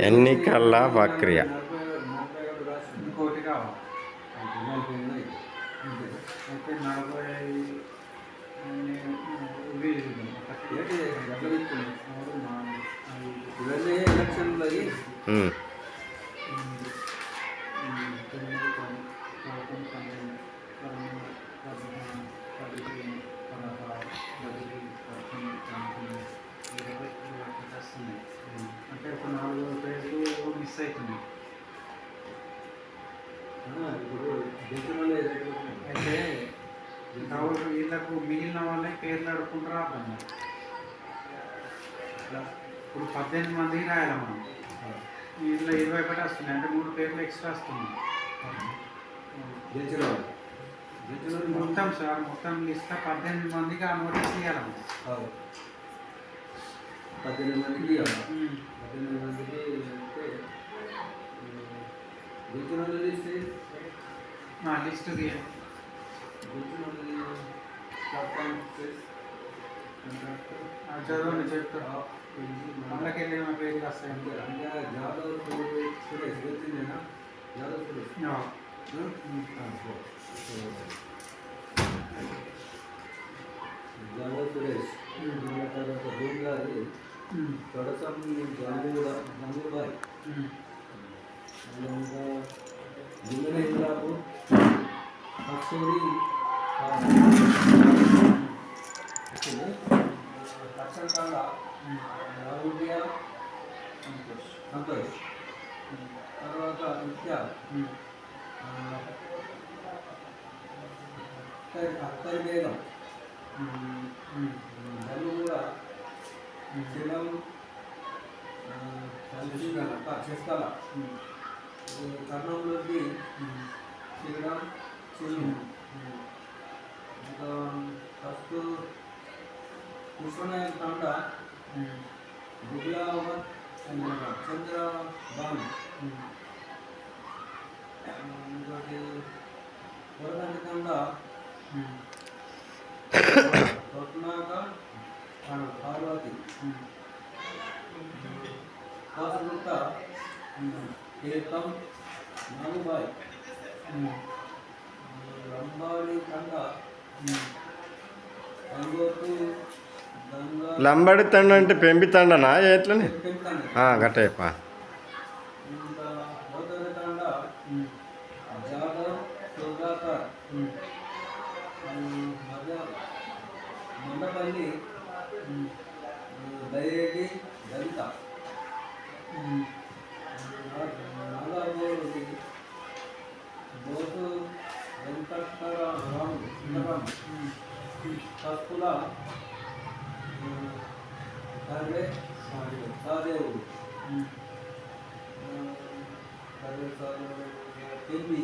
ఎన్నికల ప్రక్రియ. ఇవన్నీ ఎలక్షన్లో ఇప్పుడు దేశంలో అయితే ఎవరు వీళ్ళకు మిగిలిన వాళ్ళే పేర్లు అడుక్కుంటారా అర్థం ఇప్పుడు పద్దెనిమిది మందికి రాయాలి మనం వీళ్ళ ఇరవై ఒకటి వస్తున్నాయి. అంటే మూడు పేర్లు ఎక్స్ట్రా దేశంలో మొత్తం సార్ మొత్తం లిస్ట్ పద్దెనిమిది మందికి ఆ నోటీస్ ఇవ్వాలి మనం. పద్దెనిమిది మందికి ఇవ్వాలి. ఉమ్. పద్దెనిమిది మందికి అంటే దేశంలో ఇస్తే ఆ లిస్ట్ తీయాలి దేశంలో ఆ చదవండి చెప్తారు వాళ్ళకి వెళ్ళి మా పేరు వస్తాయి అంటే అంటే జాదవ్ సురేష్ వచ్చిందేనా జాదవ్ సురేష్ ఆ. జాదవ్ సురేష్ మళ్ళీ తర్వాత భూమిగారి ఉమ్. తొడసం గంగూడ గంగూబాయ్ ఉమ్. మళ్ళీ ఇంకా జింగన ఇంద్రాపు కస్తూరి లక్షణకాండ ఉమ్. రావుడ్య సంతోష్. సంతోష్ తర్వాత నిత్య అత్తరి వేదం ఉమ్. కూడా కర్ణంలోకి. శ్రీరామ్ ఉమ్. ఇంకా ఫస్ట్ కృష్ణనాయక్ తండ. గుగ్లావత్ చంద్రబాన్. ఇంకోటి వరదండి తండ. రత్నాక పార్వతి ఉమ్. తీర్థం నాగుబాయ్. లంబాడి తండ. లంబడి తండ అంటే పెంపితండనా ఎట్లని? పెంపుతాను గట్టయ్యప్ప మండపల్లి. திரும்பி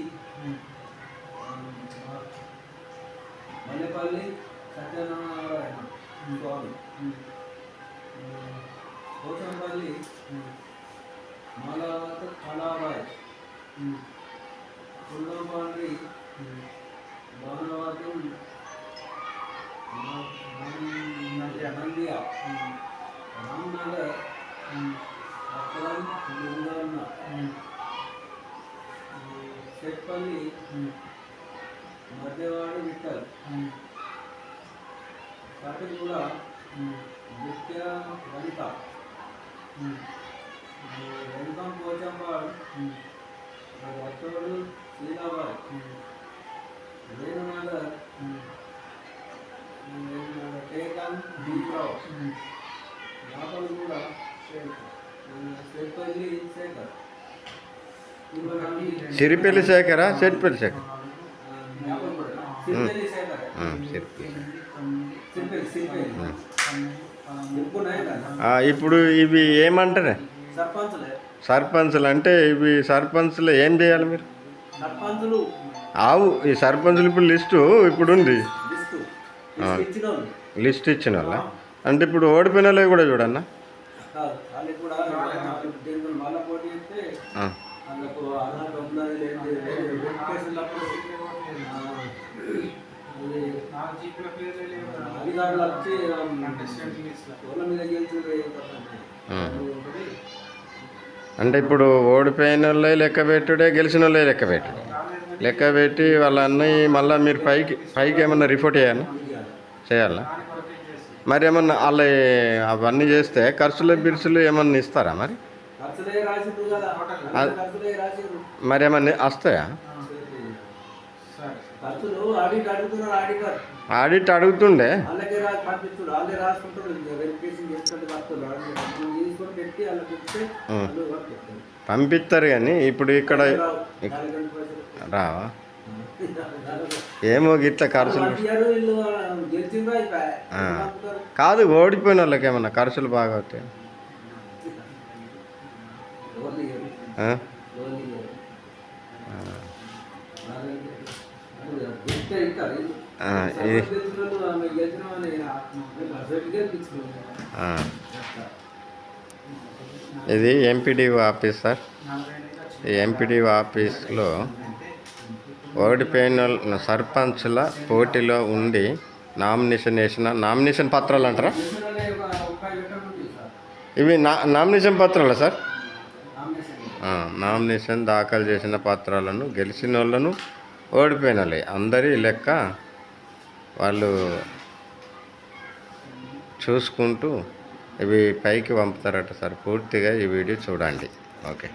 மல்லப்பள்ளி சத்யநாராயணன் சுவாமி போச்சம்பள்ளி மாலாவத் கலாபாய் குள்ளம்பாண்டி பானவாதம் நந்தியா ராம்நகர் அப்புறம் திருவண்ணா చెట్పల్లి. మధ్యవాడి విఠల్. కటిగూడ ఉమ్. నిత్య వనిత. వెంకం పోచంపాడు శ్రీలాబాయ్ ఉమ్. వేణునగర్ టేకన్ ఉమ్. యాపలగూడ చెట్పల్లి శేఖర్ ఇవన్నీ సిరిపల్లి శేఖరా చెట్పల్లి శేఖర్ ఇప్పుడు ఇవి ఏమంటారే సర్పంచులే అంటే ఇవి సర్పంచ్లు ఏం చేయాలి మీరు ఆవు ఈ సర్పంచ్లు ఇప్పుడు లిస్టు ఇప్పుడు ఉంది లిస్టు ఇచ్చిన వాళ్ళు అంటే ఇప్పుడు ఓడిపోయిన వాళ్ళవి కూడా చూడన్నా కాదు వాళ్ళకి లేదు అధికారులు వచ్చి వాళ్ళ మీద అంటే ఇప్పుడు ఓడిపోయిన వాళ్ళే లెక్క పెట్టుడే గెలిచిన వాళ్ళే లెక్క పెట్టుడు. లెక్క పెట్టి వాళ్ళన్నీ మళ్ళీ మీరు పైకి పైకి ఏమన్నా రిపోర్ట్ చేయాలా? చేయాలా? మరి ఏమన్నా వాళ్ళు అవన్నీ చేస్తే ఖర్చులు బిర్చులు ఏమన్నా ఇస్తారా మరి? ఖర్చులే రాసిండ్రు కదా. అది- ఖర్చులే రాసిండ్రు మరి ఏమన్నా వస్తాయా? ఆడిట్ అడుగుతుండే. పంపిస్తారు. కానీ ఇప్పుడు ఇక్కడ రావు. ఏమో గిట్ల ఖర్చులు. కాదు ఓడిపోయిన వాళ్ళకి ఏమన్నా ఖర్చులు బాగా అవుతాయి? ఇది ఎంపీడీఓ ఆఫీస్ సార్ ఈ ఎంపీడీఓ ఆఫీస్లో ఓడిపోయిన సర్పంచ్ల పోటీలో ఉండి నామినేషన్ వేసిన నామినేషన్ పత్రాలు అంటారా? ఇవి నా నామినేషన్ పత్రాలా సార్ నామినేషన్ దాఖలు చేసిన పత్రాలను గెలిచిన వాళ్ళను ఓడిపోయిన అందరి లెక్క వాళ్ళు చూసుకుంటూ ఇవి పైకి పంపుతారట సార్. పూర్తిగా ఈ వీడియో చూడండి. ఓకే.